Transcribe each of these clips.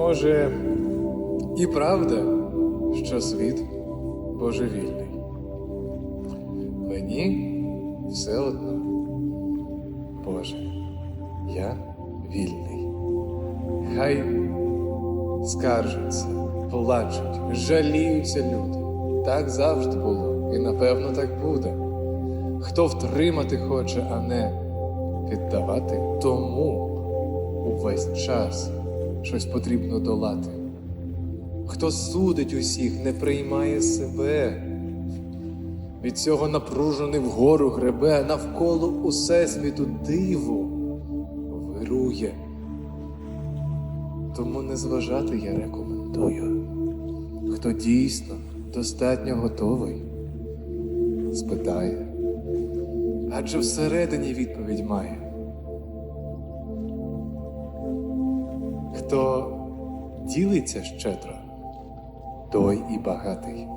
Може, і правда, що світ божевільний. Мені все одно. Боже, я вільний. Хай скаржаться, плачуть, жаліються люди. Так завжди було, і напевно так буде. Хто втримати хоче, а не віддавати, тому увесь час щось потрібно долати. Хто судить усіх, не приймає себе. Від цього напружений вгору гребе, навколо усе світу диво вирує. Тому не зважати я рекомендую. Хто дійсно достатньо готовий, спитає. Адже всередині відповідь має. Хто ділиться щедро, той і багатий.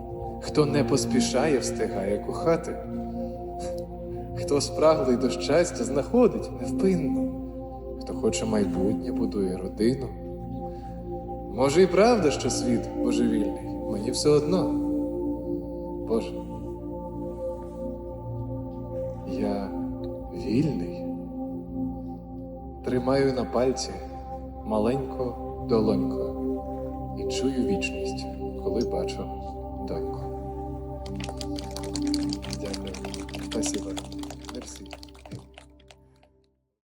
Хто не поспішає, встигає кохати. Хто спраглий до щастя, знаходить невпинно. Хто хоче майбутнє, будує родину. Може, і правда, що світ божевільний, мені все одно. Боже. Я вільний. Тримаю на пальці маленьку долонько, і чую вічність, коли бачу доньку. Дякую. Спасибо. Мерсі.